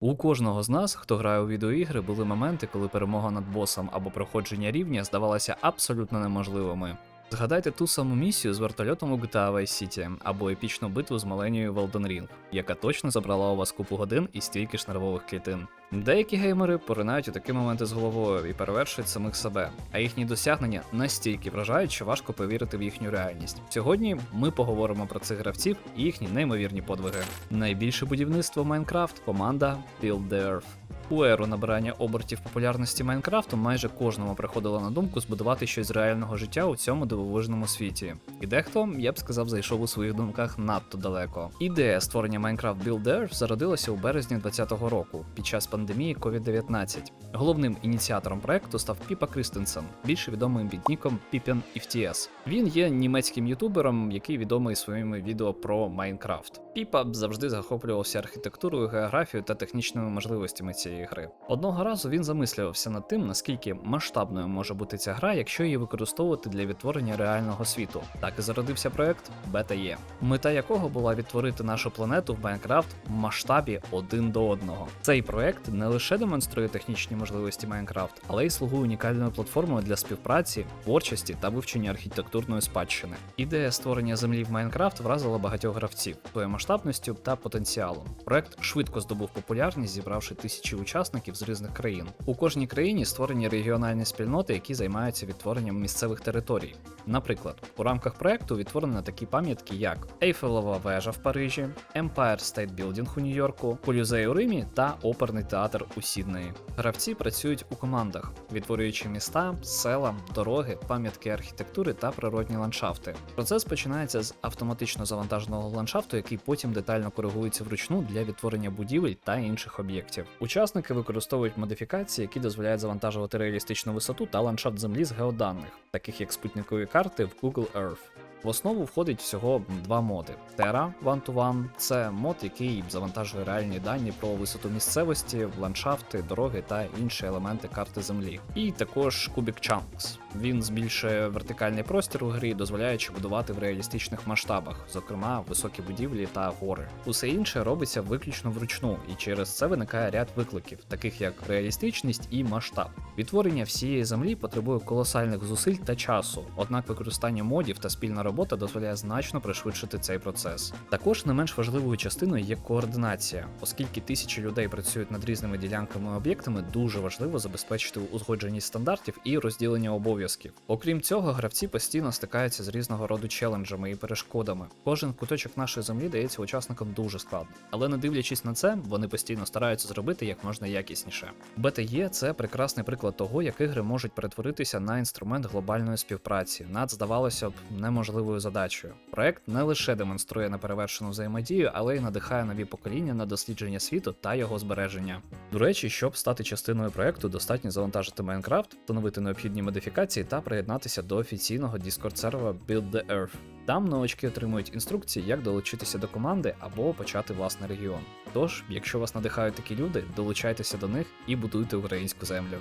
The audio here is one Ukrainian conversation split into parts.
У кожного з нас, хто грає у відеоігри, були моменти, коли перемога над босом або проходження рівня здавалася абсолютно неможливими. Згадайте ту саму місію з вертольотом у GTA Vice City або епічну битву з Маленією в Elden Ring, яка точно забрала у вас купу годин і стільки ж нервових клітин. Деякі геймери поринають у такі моменти з головою і перевершують самих себе, а їхні досягнення настільки вражають, що важко повірити в їхню реальність. Сьогодні ми поговоримо про цих гравців і їхні неймовірні подвиги. Найбільше будівництво Майнкрафт команда Build the Earth. У еру набирання обертів популярності Майнкрафту майже кожному приходило на думку збудувати щось з реального життя у цьому дивовижному світі. І дехто, я б сказав, зайшов у своїх думках надто далеко. Ідея створення Minecraft Build Earth зародилася у березні 2020 року під час пандемії COVID-19. Головним ініціатором проекту став Піпа Кристенсен, більше відомий під ніком Pippen FTS. Він є німецьким ютубером, який відомий своїми відео про Майнкрафт. Піпа завжди захоплювався архітектурою, географією та технічними можливостями цієї гри. Одного разу він замислювався над тим, наскільки масштабною може бути ця гра, якщо її використовувати для відтворення реального світу. Так і зародився проект BetaE, мета якого була відтворити нашу планету в Майнкрафт в масштабі один до одного. Цей проект не лише демонструє технічні можливості Майнкрафт, але й слугує унікальною платформою для співпраці, творчості та вивчення архітектурної спадщини. Ідея створення землі в Майнкрафт вразила багатьох гравців своєю масштабністю та потенціалом. Проект швидко здобув популярність, зібравши тисячі учасників з різних країн. У кожній країні створені регіональні спільноти, які займаються відтворенням місцевих територій. Наприклад, у рамках проекту відтворено такі пам'ятки, як Ейфелева вежа в Парижі, Empire State Building у Нью-Йорку, Колізей у Римі та оперний театр у Сіднеї. Гравці працюють у командах, відтворюючи міста, села, дороги, пам'ятки архітектури та природні ландшафти. Процес починається з автоматично завантаженого ландшафту, який потім детально коригується вручну для відтворення будівель та інших об'єктів. Учасники використовують модифікації, які дозволяють завантажувати реалістичну висоту та ландшафт землі з геоданих, таких як спутникові карти в Google Earth. В основу входить всього два моди: Terra One to One – це мод, який завантажує реальні дані про висоту місцевості, ландшафти, дороги та інші елементи карти землі. І також Cubic Chunks. Він збільшує вертикальний простір у грі, дозволяючи будувати в реалістичних масштабах, зокрема високі будівлі та гори. Усе інше робиться виключно вручну, і через це виникає ряд викликів, таких як реалістичність і масштаб. Відтворення всієї землі потребує колосальних зусиль та часу, однак використання модів та спільна робота дозволяє значно пришвидшити цей процес. Також не менш важливою частиною є координація, оскільки тисячі людей працюють над різними ділянками об'єктами, дуже важливо забезпечити узгодженість стандартів і розділення обов'язків. Окрім цього, гравці постійно стикаються з різного роду челенджами і перешкодами. Кожен куточок нашої землі дається учасникам дуже складно, але не дивлячись на це, вони постійно стараються зробити як можна якісніше. BTE – це прекрасний приклад того, як ігри можуть перетворитися на інструмент глобальної співпраці над, здавалося б, неможливою задачею. Проект не лише демонструє неперевершену взаємодію, але й надихає нові покоління на дослідження світу та його збереження. До речі, щоб стати частиною проекту, достатньо завантажити Майнкрафт, встановити необхідні модифікації та приєднатися до офіційного Discord сервера Build the Earth. Там новачки отримують інструкції, як долучитися до команди або почати власний регіон. Тож, якщо вас надихають такі люди, долучайтеся до них і будуйте українську землю.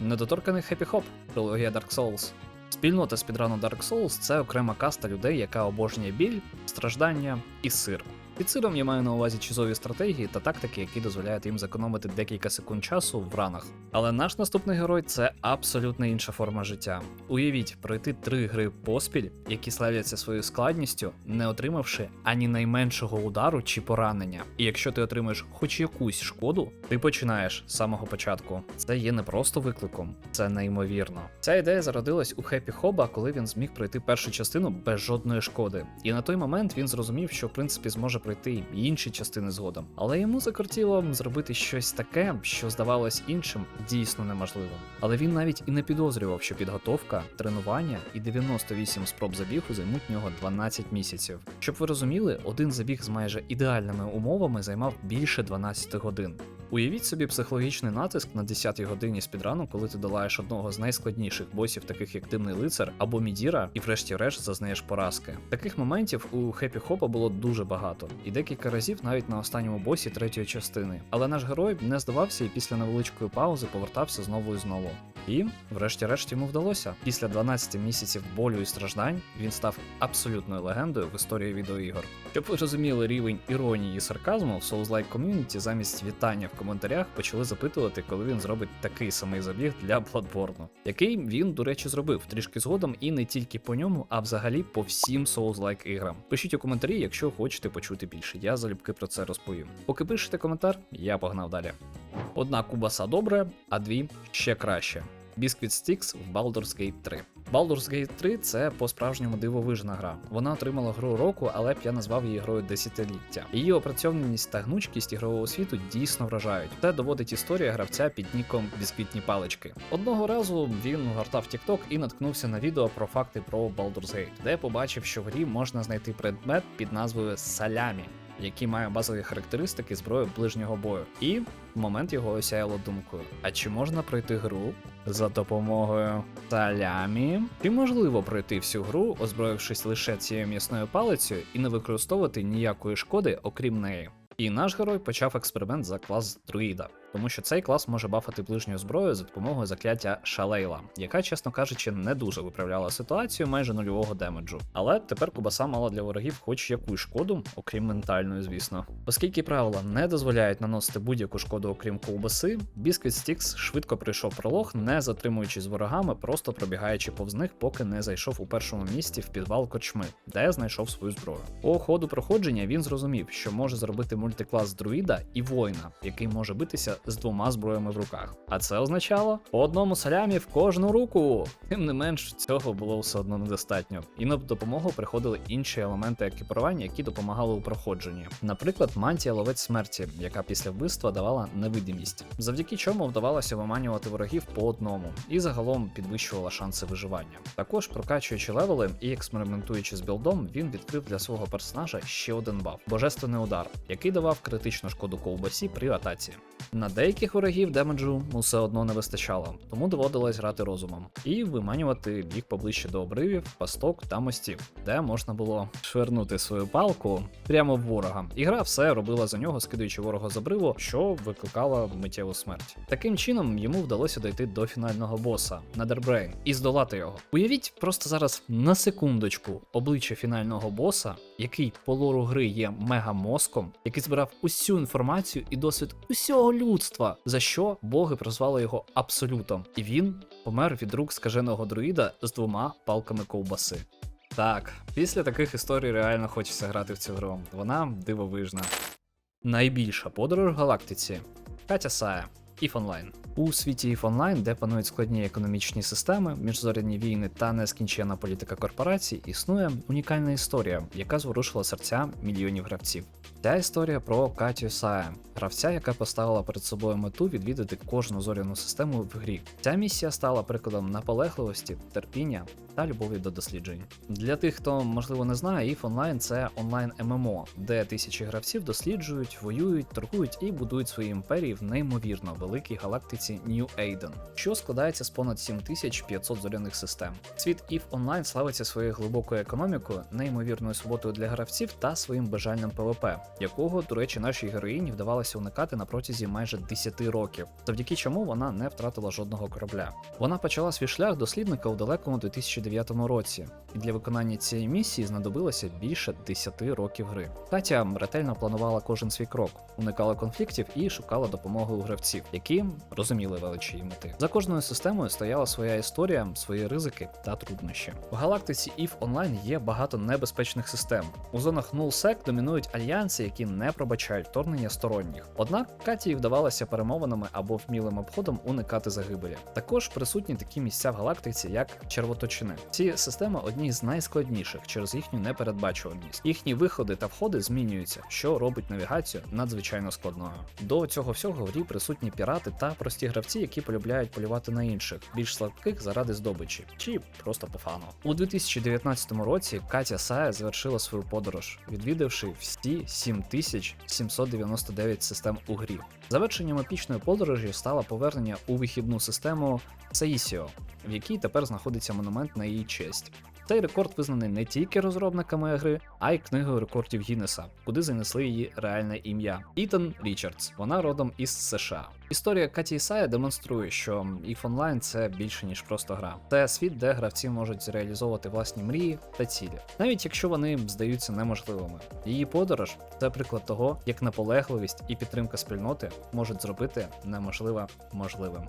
Недоторканий Happy Hop – трилогія Dark Souls. Спільнота спідрану Dark Souls це окрема каста людей, яка обожнює біль, страждання і сир. Під сиром я маю на увазі чизові стратегії та тактики, які дозволяють їм зекономити декілька секунд часу в ранах. Але наш наступний герой це абсолютно інша форма життя. Уявіть, пройти три гри поспіль, які славляться своєю складністю, не отримавши ані найменшого удару чи поранення. І якщо ти отримаєш хоч якусь шкоду, ти починаєш з самого початку. Це є не просто викликом, це неймовірно. Ця ідея зародилась у Хеппі Хоба, коли він зміг пройти першу частину без жодної шкоди. І на той момент він зрозумів, що в принципі зможе пройти інші частини згодом. Але йому закортіло зробити щось таке, що здавалось іншим дійсно неможливим. Але він навіть і не підозрював, що підготовка, тренування і 98 спроб забігу займуть нього 12 місяців. Щоб ви розуміли, один забіг з майже ідеальними умовами займав більше 12 годин. Уявіть собі психологічний натиск на 10-й годині спідрану, коли ти долаєш одного з найскладніших босів, таких як Димний лицар або Мідіра, і врешті-решт зазнаєш поразки. Таких моментів у Хеппі Хопа було дуже багато, і декілька разів навіть на останньому босі третьої частини. Але наш герой не здавався і після невеличкої паузи повертався знову і знову. І, врешті-решт, йому вдалося. Після 12 місяців болю і страждань він став абсолютною легендою в історії відеоігор. Щоб ви розуміли рівень іронії і сарказму, в Souls-like ком'юніті замість вітання в коментарях почали запитувати, коли він зробить такий самий забіг для Bloodborne, який він, до речі, зробив трішки згодом і не тільки по ньому, а взагалі по всім Souls-like іграм. Пишіть у коментарі, якщо хочете почути більше. Я залюбки про це розповім. Поки пишете коментар, я погнав далі. Одна кубаса добре, а дві ще краще. Biscuit Sticks в Baldur's Gate 3. Baldur's Gate 3 це по-справжньому дивовижна гра. Вона отримала гру року, але б я назвав її грою десятиліття. Її опрацьованість та гнучкість ігрового світу дійсно вражають. Це доводить історія гравця під ніком Бісквітні палички. Одного разу він гортав TikTok і наткнувся на відео про факти про Baldur's Gate, де побачив, що в грі можна знайти предмет під назвою Салямі. Який має базові характеристики зброї ближнього бою, і в момент його осяяло думкою: а чи можна пройти гру за допомогою салямі? Чи можливо пройти всю гру, озброївшись лише цією м'ясною палицею і не використовувати ніякої шкоди, окрім неї? І наш герой почав експеримент за клас друїда, тому що цей клас може бафати ближню зброю за допомогою закляття Шалейла, яка, чесно кажучи, не дуже виправляла ситуацію майже нульового демеджу. Але тепер Кубаса мала для ворогів хоч якусь шкоду, окрім ментальної, звісно. Оскільки правила не дозволяють наносити будь-яку шкоду, окрім ковбаси, Biscuit Sticks швидко пройшов пролог, не затримуючись ворогами, просто пробігаючи повз них, поки не зайшов у першому місці в підвал корчми, де знайшов свою зброю. По ходу проходження він зрозумів, що може зробити мультиклас друїда і воїна, який може битися з двома зброями в руках. А це означало по одному салямі в кожну руку. Тим не менш, цього було все одно недостатньо. І на допомогу приходили інші елементи екіпірування, які допомагали у проходженні. Наприклад, мантія ловець смерті, яка після вбивства давала невидимість, завдяки чому вдавалося виманювати ворогів по одному, і загалом підвищувала шанси виживання. Також прокачуючи левели і експериментуючи з білдом, він відкрив для свого персонажа ще один баф божественний удар, який давав критичну шкоду ковбасі при атаці. На деяких ворогів демеджу все одно не вистачало, тому доводилось грати розумом і виманювати їх поближче до обривів, пасток та мостів, де можна було швернути свою палку прямо в ворога. І гра все робила за нього, скидуючи ворога з обриву, що викликала миттєву смерть. Таким чином йому вдалося дойти до фінального боса Недербрейн і здолати його. Уявіть просто зараз на секундочку обличчя фінального боса, який по лору гри є мегамозком, який збирав усю інформацію і досвід усього людства, за що боги прозвали його абсолютом, і він помер від рук скаженого друїда з двома палками ковбаси. Так, після таких історій реально хочеться грати в цю гру. Вона дивовижна. Найбільша подорож в галактиці Катя Сая. EVE Online. У світі EVE Online, де панують складні економічні системи, міжзоряні війни та нескінченна політика корпорацій, існує унікальна історія, яка зворушила серця мільйонів гравців. Ця історія про Катю Сая, гравця, яка поставила перед собою мету відвідати кожну зоряну систему в грі. Ця місія стала прикладом наполегливості, терпіння та любові до досліджень. Для тих, хто можливо не знає, EVE Online – це онлайн ММО, де тисячі гравців досліджують, воюють, торгують і будують свої імперії в неймовірно великій галактиці New Aiden, що складається з понад 7500 зоряних систем. Світ EVE Online славиться своєю глибокою економікою, неймовірною свободою для гравців та своїм бажальним ПВП, якого, до речі, нашій героїні вдавалося уникати на протязі майже 10 років, завдяки чому вона не втратила жодного корабля. Вона почала свій шлях дослідника у далекому 2009 році, і для виконання цієї місії знадобилося більше 10 років гри. Катя ретельно планувала кожен свій крок, уникала конфліктів і шукала допомоги у гравців, які розуміли величі мети. За кожною системою стояла своя історія, свої ризики та труднощі. В галактиці EVE Online є багато небезпечних систем. У зонах Nullsec домінують альянси, які не пробачають вторгнення сторонніх. Однак Каті вдавалося перемовинами або вмілим обходом уникати загибелі. Також присутні такі місця в галактиці, як червоточини. Ці системи одні з найскладніших через їхню непередбачуваність. Їхні виходи та входи змінюються, що робить навігацію надзвичайно складною. До цього всього в грі присутні пірати та прості гравці, які полюбляють полювати на інших, більш слабких заради здобичі, чи просто по фану. У 2019 році Катя Сая завершила свою подорож, відвідавши всі 7799 систем у грі. Завершенням епічної подорожі стало повернення у вихідну систему Саїсіо, в якій тепер знаходиться монумент на її честь. Цей рекорд визнаний не тільки розробниками гри, а й книгою рекордів Гіннеса, куди занесли її реальне ім'я Ітан Річардс. Вона родом із США. Історія Каті Ісая демонструє, що EVE Online – це більше ніж просто гра. Це світ, де гравці можуть зреалізовувати власні мрії та цілі, навіть якщо вони здаються неможливими. Її подорож це приклад того, як наполегливість і підтримка спільноти можуть зробити неможливе можливим.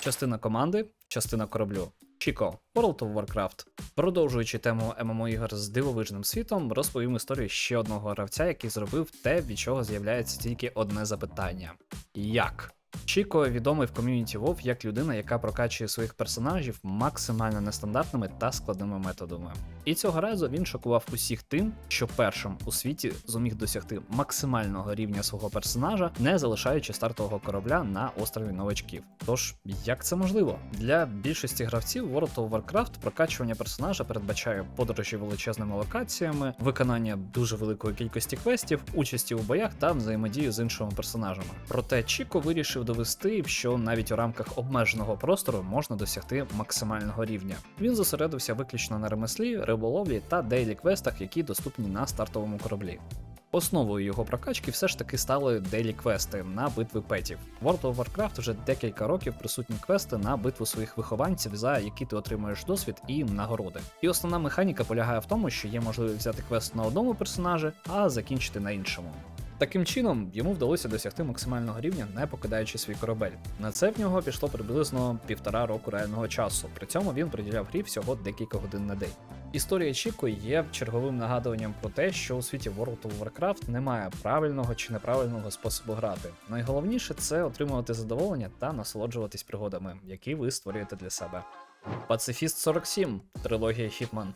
Частина команди, частина кораблю. Чіко, World of Warcraft. Продовжуючи тему ММО ігор з дивовижним світом, розповім історію ще одного гравця, який зробив те, від чого з'являється тільки одне запитання: як? Чіко відомий в ком'юніті WoW як людина, яка прокачує своїх персонажів максимально нестандартними та складними методами. І цього разу він шокував усіх тим, що першим у світі зуміг досягти максимального рівня свого персонажа, не залишаючи стартового корабля на острові новачків. Тож, як це можливо? Для більшості гравців World of Warcraft прокачування персонажа передбачає подорожі величезними локаціями, виконання дуже великої кількості квестів, участі у боях та взаємодію з іншими персонажами. Проте Чіко вирішив довести, що навіть у рамках обмеженого простору можна досягти максимального рівня. Він зосередився виключно на ремеслі, риболовлі та дейлі квестах, які доступні на стартовому кораблі. Основою його прокачки все ж таки стали дейлі квести на битви петів. World of Warcraft вже декілька років присутні квести на битву своїх вихованців, за які ти отримуєш досвід і нагороди. І основна механіка полягає в тому, що є можливість взяти квест на одному персонажі, а закінчити на іншому. Таким чином, йому вдалося досягти максимального рівня, не покидаючи свій корабель. На це в нього пішло приблизно півтора року реального часу. При цьому він приділяв грі всього декілька годин на день. Історія Чіко є черговим нагадуванням про те, що у світі World of Warcraft немає правильного чи неправильного способу грати. Найголовніше це отримувати задоволення та насолоджуватись пригодами, які ви створюєте для себе. Пацифіст 47, трилогія Хітман.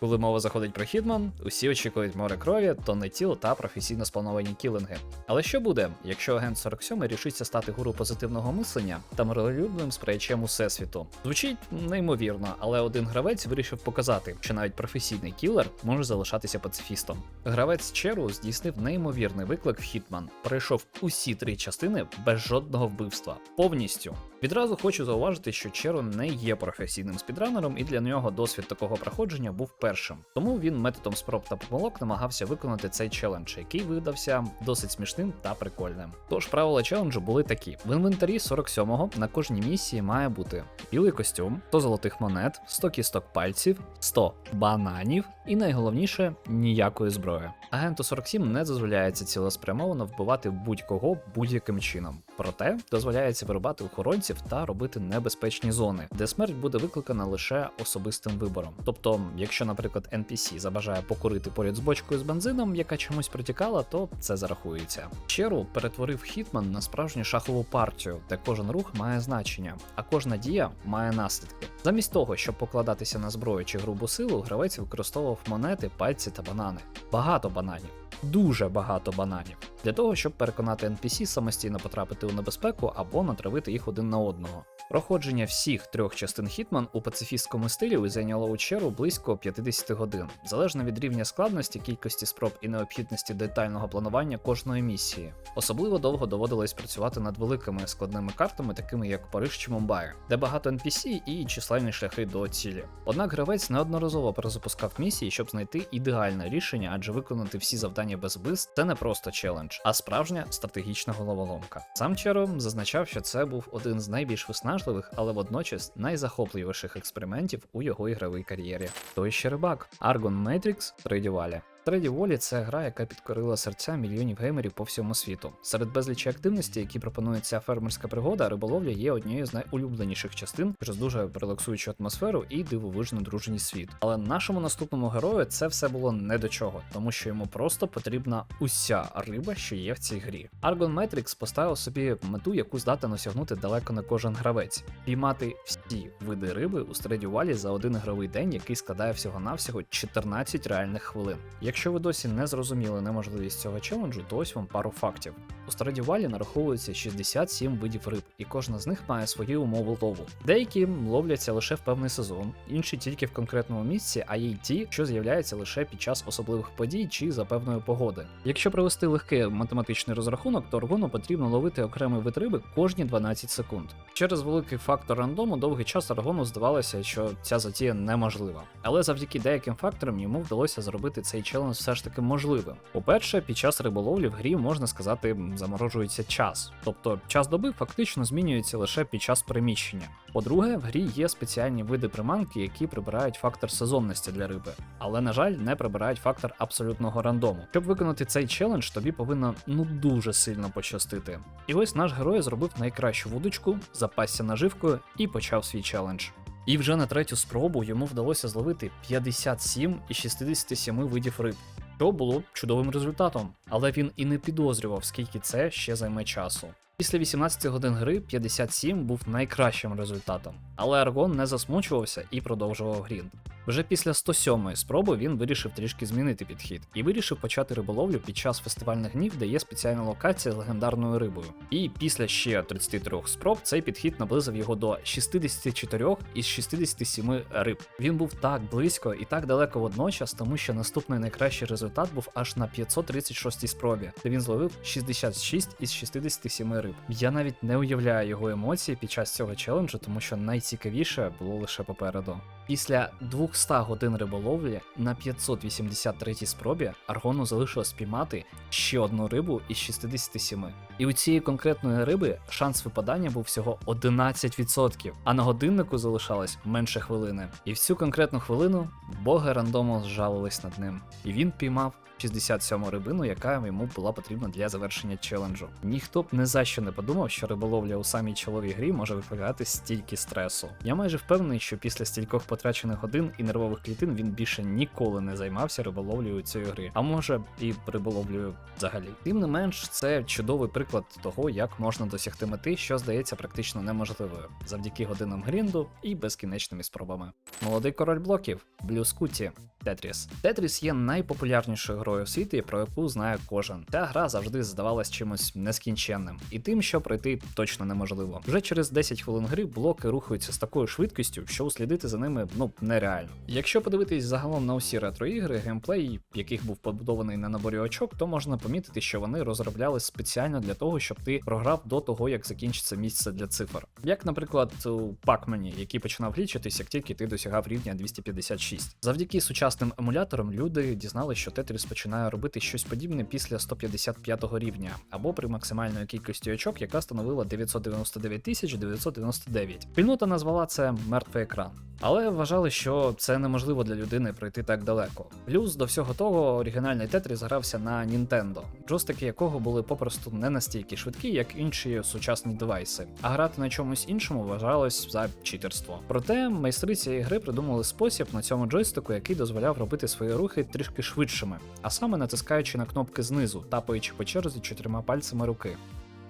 Коли мова заходить про Хітман, усі очікують море крові, тонни тіл та професійно сплановані кілинги. Але що буде, якщо агент 47 рішиться стати гуру позитивного мислення та миролюбним сприячем усесвіту? Звучить неймовірно, але один гравець вирішив показати, що навіть професійний кілер може залишатися пацифістом. Гравець Черу здійснив неймовірний виклик в Хітман, пройшов усі три частини без жодного вбивства, повністю. Відразу хочу зауважити, що Черу не є професійним спідранером, і для нього досвід такого проходження був першим. Тому він методом спроб та помилок намагався виконати цей челендж, який видався досить смішним та прикольним. Тож правила челенджу були такі: в інвентарі 47-го на кожній місії має бути білий костюм, 100 золотих монет, 100 кісток пальців, 100 бананів і найголовніше ніякої зброї. Агенту 47 не дозволяється цілеспрямовано вбивати будь-кого будь-яким чином. Проте дозволяється вирубати охоронців та робити небезпечні зони, де смерть буде викликана лише особистим вибором. Тобто, якщо, наприклад, NPC забажає покурити поряд з бочкою з бензином, яка чомусь протікала, то це зарахується. Черу перетворив Хітман на справжню шахову партію, де кожен рух має значення, а кожна дія має наслідки. Замість того, щоб покладатися на зброю чи грубу силу, гравець використовував монети, пальці та банани. Багато бананів. Дуже багато бананів для того, щоб переконати NPC самостійно потрапити у небезпеку або натравити їх один на одного. Проходження всіх трьох частин Хітман у пацифістському стилі зайняло у черу близько 50 годин, залежно від рівня складності, кількості спроб і необхідності детального планування кожної місії. Особливо довго доводилось працювати над великими складними картами, такими як Париж чи Мумбаї, де багато NPC і численні шляхи до цілі. Однак гравець неодноразово перезапускав місії, щоб знайти ідеальне рішення, адже виконати всі завдання без вбивств – це не просто челендж, а справжня стратегічна головоломка. Сам Черо зазначав, що це був один з найбільш виснажливих, але водночас найзахопливіших експериментів у його ігровій кар'єрі. Той ще рибак Argon Matrix Трейдівалі. Треді Волі це гра, яка підкорила серця мільйонів геймерів по всьому світу. Серед безлічі активності, які пропонує ця фермерська пригода, риболовля є однією з найулюбленіших частин через дуже релаксуючу атмосферу і дивовижно дружній світ. Але нашому наступному герою це все було не до чого, тому що йому просто потрібна уся риба, що є в цій грі. Argon Matrix поставив собі мету, яку здатен осягнути далеко не кожен гравець: піймати всі всі види риби у Стредювалі за один ігровий день, який складає всього-навсього 14 реальних хвилин. Якщо ви досі не зрозуміли неможливість цього челенджу, то ось вам пару фактів. У Страдівалі нараховується 67 видів риб, і кожна з них має свої умови лову. Деякі ловляться лише в певний сезон, інші тільки в конкретному місці, а є й ті, що з'являються лише під час особливих подій чи за певної погоди. Якщо провести легкий математичний розрахунок, то аргону потрібно ловити окремий вид риби кожні 12 секунд. Через великий фактор рандому довгий час аргону здавалося, що ця затія неможлива. Але завдяки деяким факторам йому вдалося зробити цей челендж все ж таки можливим. По-перше, під час риболовлі в грі можна сказати заморожується час, тобто час доби фактично змінюється лише під час переміщення. По-друге, в грі є спеціальні види приманки, які прибирають фактор сезонності для риби, але на жаль, не прибирають фактор абсолютного рандому. Щоб виконати цей челендж, тобі повинно ну дуже сильно пощастити. І ось наш герой зробив найкращу вудочку, запасся наживкою і почав свій челендж. І вже на третю спробу йому вдалося зловити 57 із 67 видів риб, що було чудовим результатом, але він і не підозрював, скільки це ще займе часу. Після 18 годин гри 57 був найкращим результатом, але Аргон не засмучувався і продовжував грінд. Вже після 107-ї спроби він вирішив трішки змінити підхід і вирішив почати риболовлю під час фестивальних днів, де є спеціальна локація з легендарною рибою. І після ще 33 спроб цей підхід наблизив його до 64 із 67 риб. Він був так близько і так далеко водночас, тому що наступний найкращий результат був аж на 536-й спробі, де він зловив 66 із 67 риб. Я навіть не уявляю його емоції під час цього челенджу, тому що найцікавіше було лише попереду. Після 200 годин риболовлі на 583 спробі Аргону залишилось спіймати ще одну рибу із 67. І у цієї конкретної риби шанс випадання був всього 11%, а на годиннику залишалось менше хвилини. І в цю конкретну хвилину боги рандому зжалились над ним, і він піймав 67 рибину, яка йому була потрібна для завершення челенджу. Ніхто б не за що не подумав, що риболовля у самій чоловій грі може викликати стільки стресу. Я майже впевнений, що після стількох потрачених годин і нервових клітин він більше ніколи не займався риболовлею цієї гри, а може і риболовлею взагалі. Тим не менш, це чудовий приклад того, як можна досягти мети, що здається практично неможливою, завдяки годинам грінду і безкінечними спробами. Молодий король блоків Блю Скуті. Тетріс. Тетріс є найпопулярнішою грою в світі, про яку знає кожен. Ця гра завжди здавалась чимось нескінченним, і тим, що пройти точно неможливо. Вже через 10 хвилин гри блоки рухаються з такою швидкістю, що услідити за ними ну нереально. Якщо подивитись загалом на усі ретро-ігри, геймплей, яких був побудований на наборі очок, то можна помітити, що вони розроблялись спеціально для того, щоб ти програв до того, як закінчиться місце для цифр. Як, наприклад, у Пакмені, який починав глічитись, як тільки ти досягав рівня 256. Завдяки сучасним емуляторам люди дізналися, що Тетріс починає робити щось подібне після 155 рівня, або при максимальної кількості очок, яка становила 999 999. Спільнота назвала це мертвий екран. Але вважали, що це неможливо для людини пройти так далеко. Плюс до всього того, оригінальний Тетріс грався на Nintendo, джойстики якого були попросту не настільки швидкі, як інші сучасні девайси, а грати на чомусь іншому вважалось за читерство. Проте майстри цієї гри придумали спосіб на цьому джойстику, який дозволяв робити свої рухи трішки швидшими, а саме натискаючи на кнопки знизу, тапаючи по черзі чотирма пальцями руки.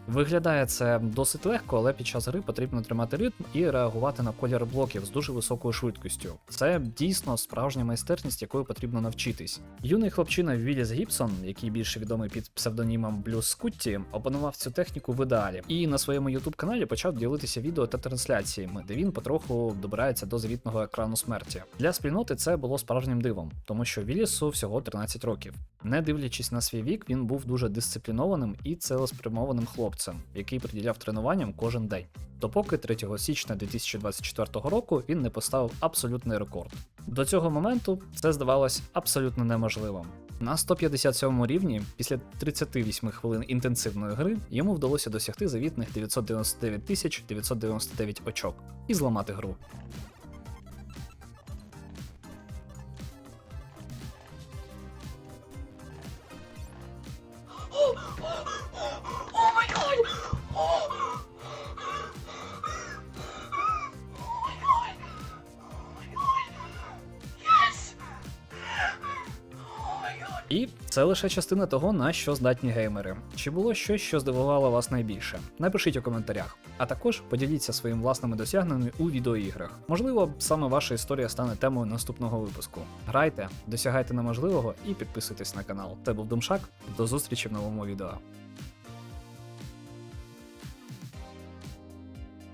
Виглядає це досить легко, але під час гри потрібно тримати ритм і реагувати на колір блоків з дуже високою швидкістю. Це дійсно справжня майстерність, якою потрібно навчитись. Юний хлопчина Віліс Гібсон, який більше відомий під псевдонімом Блюз Скутті, опанував цю техніку в ідеалі і на своєму ютуб каналі почав ділитися відео та трансляціями, де він потроху добирається до звітного екрану смерті. Для спільноти це було справжнім дивом, тому що Вілісу всього 13 років. Не дивлячись на свій вік, він був дуже дисциплінованим і цілеспрямованим хлопцем, який приділяв тренуванням кожен день. Допоки 3 січня 2024 року він не поставив абсолютний рекорд. До цього моменту це здавалось абсолютно неможливим. На 157 рівні, після 38 хвилин інтенсивної гри, йому вдалося досягти завітних 999 999 очок і зламати гру. Це лише частина того, на що здатні геймери. Чи було щось, що здивувало вас найбільше? Напишіть у коментарях. А також поділіться своїм власними досягненнями у відеоіграх. Можливо, саме ваша історія стане темою наступного випуску. Грайте, досягайте неможливого і підписуйтесь на канал. Це був Думшак. До зустрічі в новому відео.